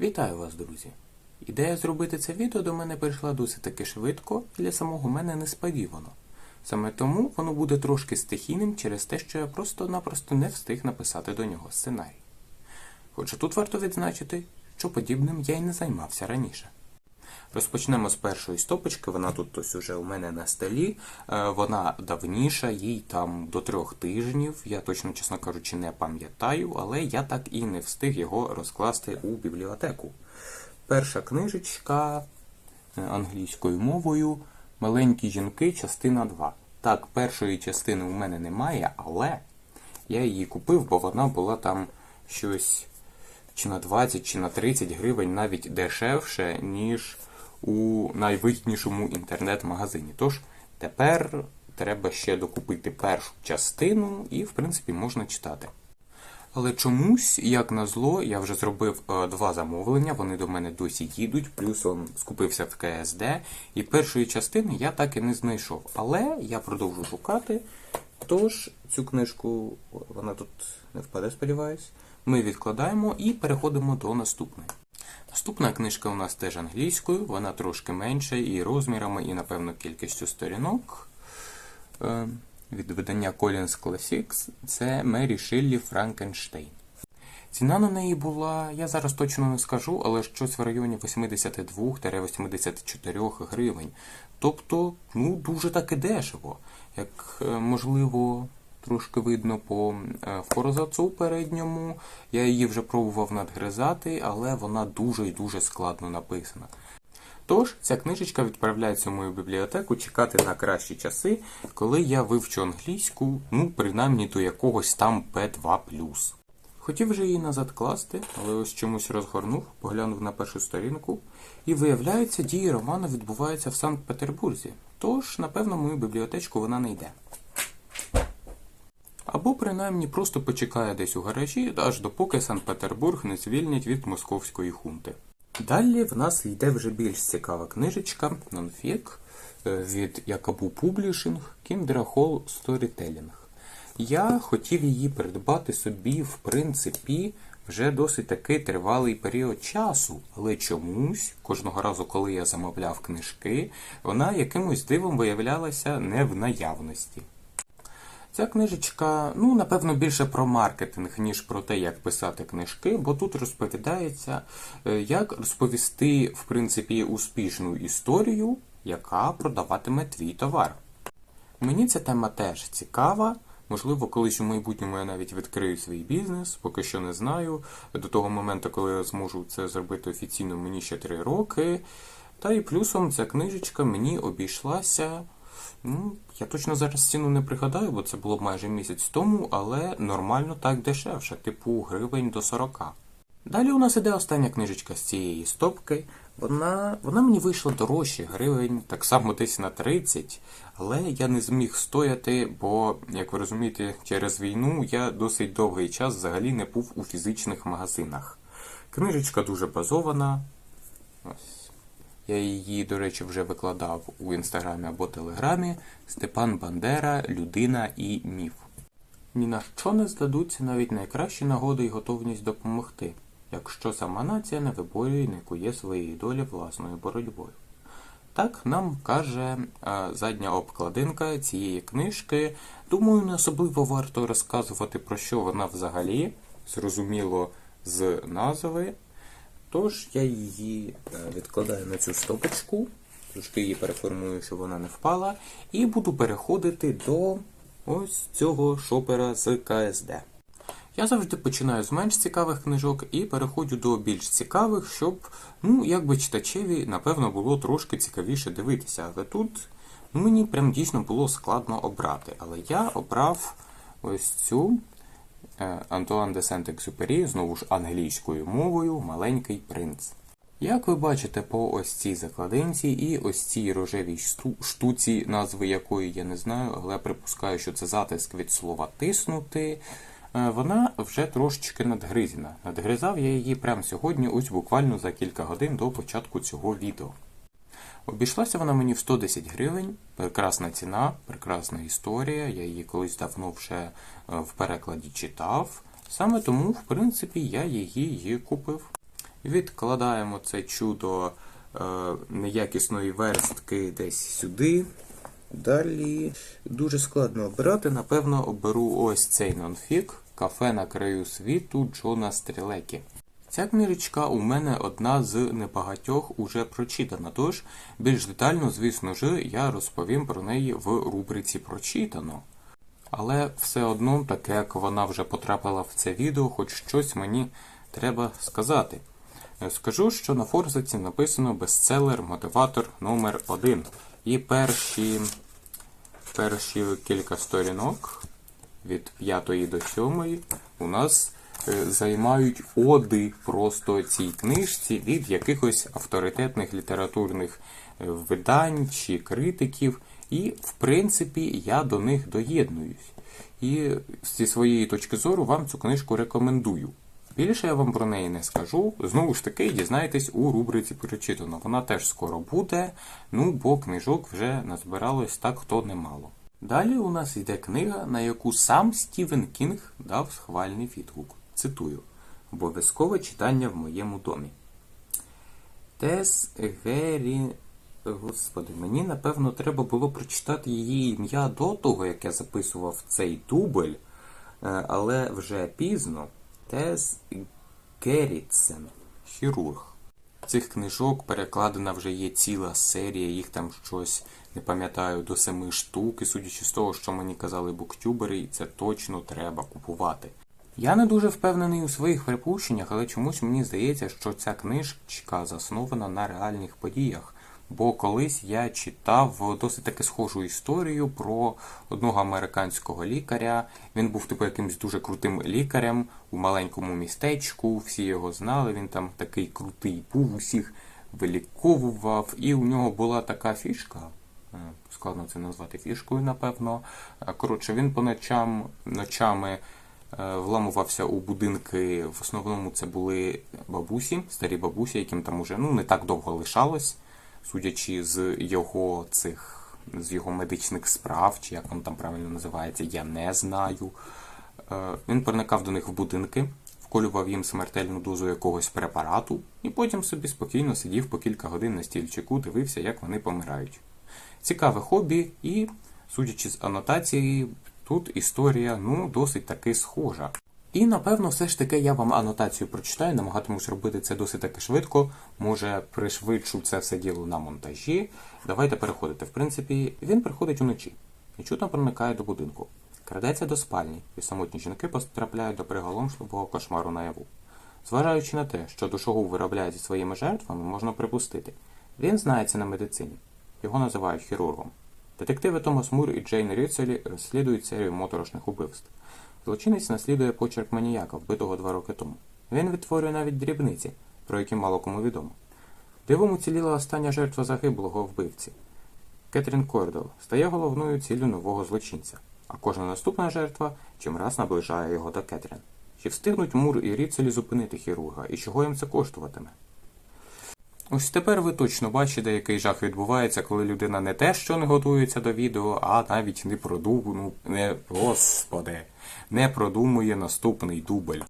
Вітаю вас, друзі! Ідея зробити це відео до мене прийшла досить таки швидко і для самого мене несподівано. Саме тому воно буде трошки стихійним через те, що я просто-напросто не встиг написати до нього сценарій. Хоча тут варто відзначити, що подібним я й не займався раніше. Розпочнемо з першої стопочки, вона тут ось уже у мене на столі. Е, Вона давніша, їй там до трьох тижнів. Я точно, чесно кажучи, не пам'ятаю, але я так і не встиг його розкласти у бібліотеку. Перша книжечка е, англійською мовою Маленькі жінки, частина 2. Так, першої частини у мене немає, але я її купив, бо вона була там щось чи на 20, чи на 30 гривень навіть дешевше, ніж у найвигіднішому інтернет-магазині. Тож тепер треба ще докупити першу частину і, в принципі, можна читати. Але чомусь, як назло, я вже зробив е, два замовлення, вони до мене досі їдуть, плюс он скупився в КСД, і першої частини я так і не знайшов. Але я продовжу шукати. Тож цю книжку, вона тут не впаде, сподіваюсь, ми відкладаємо і переходимо до наступної. Наступна книжка у нас теж англійською, вона трошки менша і розмірами, і, напевно, кількістю сторінок. Е, Від видання Collins Classics це Мері Шиллі Франкенштейн. Ціна на неї була, я зараз точно не скажу, але щось в районі 82-84 гривень. Тобто, ну, дуже таки дешево. Як, е, можливо, трошки видно по е, форзацу передньому. Я її вже пробував надгризати, але вона дуже і дуже складно написана. Тож, ця книжечка відправляється в мою бібліотеку чекати на кращі часи, коли я вивчу англійську, ну, принаймні до якогось там P2. Хотів вже її назад класти, але ось чомусь розгорнув, поглянув на першу сторінку, і виявляється, дії роману відбуваються в Санкт-Петербурзі. Тож, напевно, мою бібліотечку вона не йде. Або принаймні просто почекає десь у гаражі, аж допоки Санкт-Петербург не звільнять від московської хунти. Далі в нас йде вже більш цікава книжечка нонфік е, від Якобу Публішинг Кіндера Холл Сторітелінг. Я хотів її придбати собі, в принципі, вже досить таки тривалий період часу, але чомусь кожного разу, коли я замовляв книжки, вона якимось дивом виявлялася не в наявності. Ця книжечка, ну, напевно, більше про маркетинг, ніж про те, як писати книжки, бо тут розповідається, е, як розповісти, в принципі, успішну історію, яка продаватиме твій товар. Мені ця тема теж цікава. Можливо, колись у майбутньому я навіть відкрию свій бізнес, поки що не знаю. До того моменту, коли я зможу це зробити офіційно, мені ще 3 роки. Та і плюсом ця книжечка мені обійшлася. Ну, я точно зараз ціну не пригадаю, бо це було майже місяць тому, але нормально так дешевше, типу гривень до 40. Далі у нас іде остання книжечка з цієї стопки. Вона, вона мені вийшла дорожче, гривень, так само десь на 30, але я не зміг стояти, бо, як ви розумієте, через війну я досить довгий час взагалі не був у фізичних магазинах. Книжечка дуже базована. Ось. Я її, до речі, вже викладав у інстаграмі або телеграмі. Степан Бандера, людина і міф. Ні на що не здадуться навіть найкращі нагоди і готовність допомогти, якщо сама нація не виборює і не кує своєї долі власною боротьбою. Так нам каже е, задня обкладинка цієї книжки. Думаю, не особливо варто розказувати, про що вона взагалі, зрозуміло з назви. Тож я її е, відкладаю на цю стопочку, трошки її переформую, щоб вона не впала, і буду переходити до ось цього шопера з КСД. Я завжди починаю з менш цікавих книжок і переходжу до більш цікавих, щоб, ну, якби читачеві, напевно, було трошки цікавіше дивитися. Але тут ну, мені прям дійсно було складно обрати. Але я обрав ось цю Антуан де Сент-Екзюпері, знову ж англійською мовою, Маленький принц. Як ви бачите по ось цій закладинці і ось цій рожевій штуці, назви якої я не знаю, але припускаю, що це затиск від слова тиснути. е, Вона вже трошечки надгризена. Надгризав я її прямо сьогодні, ось буквально за кілька годин до початку цього відео. Обійшлася вона мені в 110 гривень. Прекрасна ціна, прекрасна історія. Я її колись давно вже е, в перекладі читав. Саме тому, в принципі, я її купив. Відкладаємо це чудо е, неякісної верстки десь сюди. Далі дуже складно обирати. Напевно, оберу ось цей нонфік Кафе на краю світу Джона Стрілекі. Ця книжечка у мене одна з небагатьох уже прочитана, тож більш детально, звісно ж, я розповім про неї в рубриці Прочитано. Але все одно, таке як вона вже потрапила в це відео, хоч щось мені треба сказати. Скажу, що на форзаці написано бестселер мотиватор номер 1 І перші, перші кілька сторінок від 5 до 7 у нас займають оди просто цій книжці від якихось авторитетних літературних е, видань чи критиків. І, в принципі, я до них доєднуюсь. І зі своєї точки зору вам цю книжку рекомендую. Більше я вам про неї не скажу. Знову ж таки, дізнаєтесь у рубриці прочитано. Вона теж скоро буде, ну бо книжок вже назбиралось так то немало. Далі у нас йде книга, на яку сам Стівен Кінг дав схвальний відгук. Цитую: Обов'язкове читання в моєму домі. Тес Гері. Господи, мені напевно треба було прочитати її ім'я до того, як я записував цей дубль, е, але вже пізно. Тес Геррітсен, хірург. Цих книжок перекладена вже є ціла серія, їх там щось не пам'ятаю до семи штук, і судячи з того, що мені казали буктюбери, це точно треба купувати. Я не дуже впевнений у своїх припущеннях, але чомусь мені здається, що ця книжка заснована на реальних подіях. Бо колись я читав досить таки схожу історію про одного американського лікаря. Він був типу якимось дуже крутим лікарем у маленькому містечку. Всі його знали. Він там такий крутий був, усіх виліковував, і у нього була така фішка. е, Складно це назвати фішкою, напевно. Е, Коротше, він по ночам ночами вламувався у будинки. В основному це були бабусі, старі бабусі, яким там уже ну не так довго лишалось судячи з його цих з його медичних справ, чи як він там правильно називається, я не знаю. Е, Він проникав до них в будинки, вколював їм смертельну дозу якогось препарату, і потім собі спокійно сидів по кілька годин на стільчику, дивився, як вони помирають. Цікаве хобі, і, судячи з анотації, тут історія ну, досить таки схожа. І напевно, все ж таки я вам анотацію прочитаю, намагатимусь робити це досить таки швидко. Може, пришвидшу це все діло на монтажі. Давайте переходити. В принципі, він приходить уночі і чутно проникає до будинку. Крадеться до спальні, і самотні жінки потрапляють до приголомшливого кошмару наяву. Зважаючи на те, що душогуб виробляє зі своїми жертвами, можна припустити. Він знається на медицині. Його називають хірургом. Детективи Томас Мур і Джейн Ріцелі розслідують серію моторошних убивств. Злочинець наслідує почерк маніяка, вбитого два роки тому. Він відтворює навіть дрібниці, про які мало кому відомо. Дивом уціліла остання жертва загиблого вбивці. Кетрін Кордел стає головною ціллю нового злочинця, а кожна наступна жертва чимраз наближає його до Кетрін. Чи встигнуть Мур і Ріцелі зупинити хірурга, і чого їм це коштуватиме? Ось тепер ви точно бачите, який жах відбувається, коли людина не те, що не готується до відео, а навіть не продумує, ну, не, господи, не продумує наступний дубль.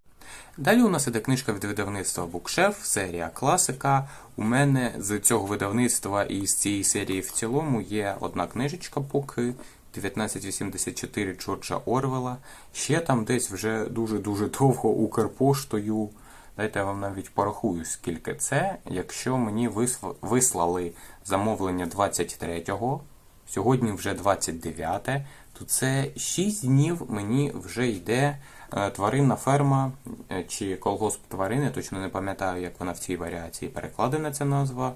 Далі у нас іде книжка від видавництва Букшеф, серія класика. У мене з цього видавництва і з цієї серії в цілому є одна книжечка поки 1984 Джорджа Орвела. Ще там десь вже дуже-дуже довго Укрпоштою. Дайте я вам навіть порахую, скільки це. Якщо мені висла- вислали замовлення 23-го, сьогодні вже 29-те, то це 6 днів мені вже йде е, тваринна ферма е, чи колгосп тварини, точно не пам'ятаю, як вона в цій варіації перекладена ця назва,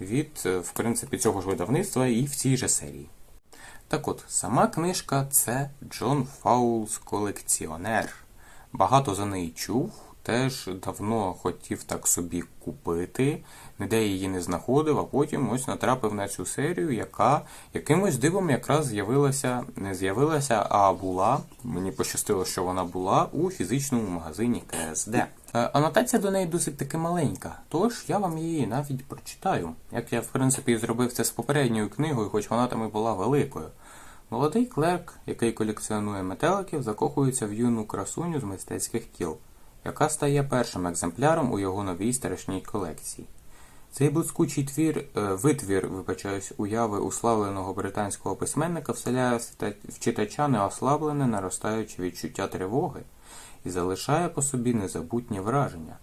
від, е, в принципі, цього ж видавництва і в цій же серії. Так от, сама книжка це Джон Фаулс колекціонер. Багато за неї чув, теж давно хотів так собі купити, ніде її не знаходив, а потім ось натрапив на цю серію, яка якимось дивом якраз з'явилася, не з'явилася, а була. Мені пощастило, що вона була у фізичному магазині КСД. Е, Анотація до неї досить таки маленька, тож я вам її навіть прочитаю, як я в принципі зробив це з попередньою книгою, хоч вона там і була великою. Молодий клерк, який колекціонує метеликів, закохується в юну красуню з мистецьких кіл. Яка стає першим екземпляром у його новій страшній колекції. Цей блискучий твір, е, витвір, вибачаюсь, уяви уславленого британського письменника вселяє в читача неослаблене наростаюче відчуття тривоги і залишає по собі незабутні враження.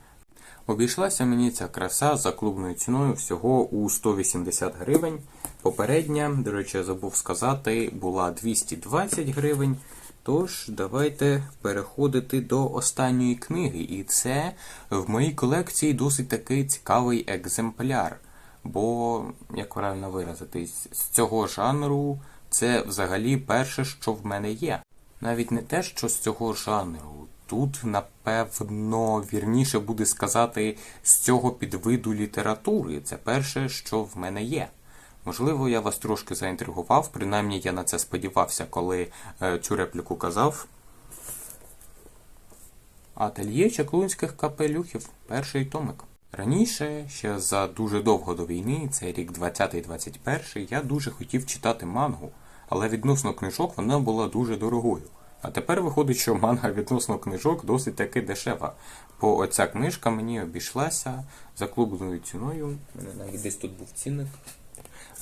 Обійшлася мені ця краса за клубною ціною всього у 180 гривень. Попередня, до речі, я забув сказати, була 220 гривень. Тож, давайте переходити до останньої книги. І це в моїй колекції досить такий цікавий екземпляр. Бо, як правильно виразитись, з цього жанру це взагалі перше, що в мене є. Навіть не те, що з цього жанру. Тут, напевно, вірніше буде сказати з цього підвиду літератури. Це перше, що в мене є. Можливо, я вас трошки заінтригував, принаймні я на це сподівався, коли е, цю репліку казав. Ательє чаклунських капелюхів, перший томик. Раніше, ще за дуже довго до війни, це рік 20-21, я дуже хотів читати мангу, але відносно книжок вона була дуже дорогою. А тепер виходить, що манга відносно книжок досить таки дешева. Бо оця книжка мені обійшлася за клубною ціною. У мене навіть десь тут був цінник.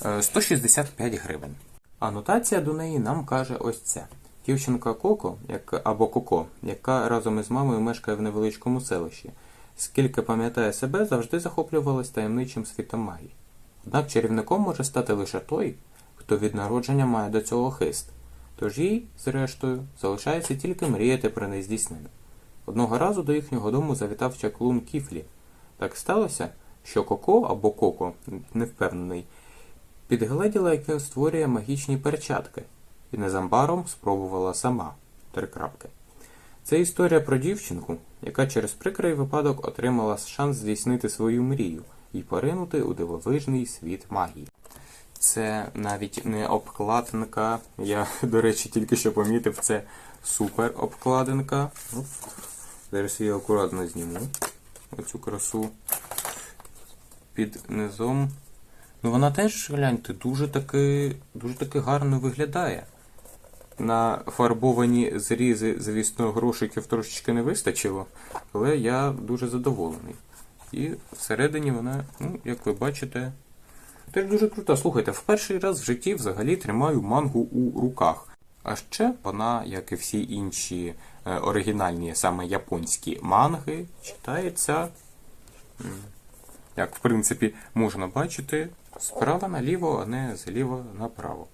Е, 165 гривень. Анотація до неї нам каже ось це. Дівчинка Коко, як, або Коко, яка разом із мамою мешкає в невеличкому селищі, скільки пам'ятає себе, завжди захоплювалась таємничим світом магії. Однак чарівником може стати лише той, хто від народження має до цього хист. Тож їй, зрештою, залишається тільки мріяти про нездійснене. Одного разу до їхнього дому завітав чаклун Кіфлі. Так сталося, що Коко або Коко, не впевнений, підгледіла, як він створює магічні перчатки, і незабаром спробувала сама. Три крапки. Це історія про дівчинку, яка через прикрий випадок отримала шанс здійснити свою мрію і поринути у дивовижний світ магії. Це навіть не обкладинка. Я, до речі, тільки що помітив, це супер обкладинка. Зараз її акуратно зніму. Оцю красу під низом. Ну вона теж, гляньте, дуже таки, дуже таки гарно виглядає. На фарбовані зрізи, звісно, грошиків трошечки не вистачило, але я дуже задоволений. І всередині вона, ну, як ви бачите, теж дуже крута. Слухайте, в перший раз в житті взагалі тримаю мангу у руках. А ще вона, як і всі інші е, оригінальні, саме японські манги, читається як в принципі можна бачити, справа наліво, а не зліва направо.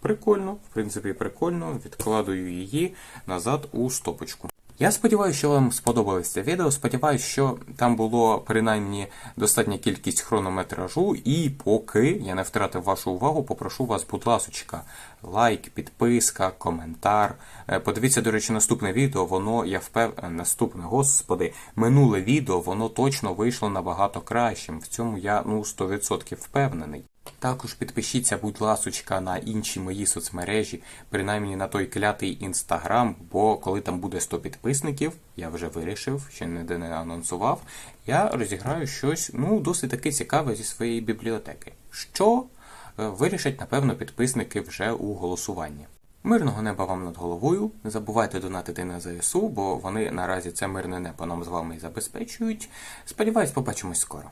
Прикольно, в принципі, прикольно. Відкладую її назад у стопочку. Я сподіваюся, що вам сподобалось це відео. Сподіваюся, що там було принаймні достатня кількість хронометражу, і поки я не втратив вашу увагу, попрошу вас, будь ласочка, лайк, підписка, коментар. Е, Подивіться, до речі, наступне відео, воно, я впев... е, наступне, господи, минуле відео, воно точно вийшло набагато кращим. В цьому я ну 100% впевнений. Також підпишіться, будь ласочка, на інші мої соцмережі, принаймні на той клятий інстаграм, бо коли там буде 100 підписників, я вже вирішив, ще ніде не анонсував, я розіграю щось ну досить таки цікаве зі своєї бібліотеки. Що е, вирішать, напевно, підписники вже у голосуванні. Мирного неба вам над головою. Не забувайте донатити на ЗСУ, бо вони наразі це мирне небо нам з вами і забезпечують. Сподіваюсь, побачимось скоро.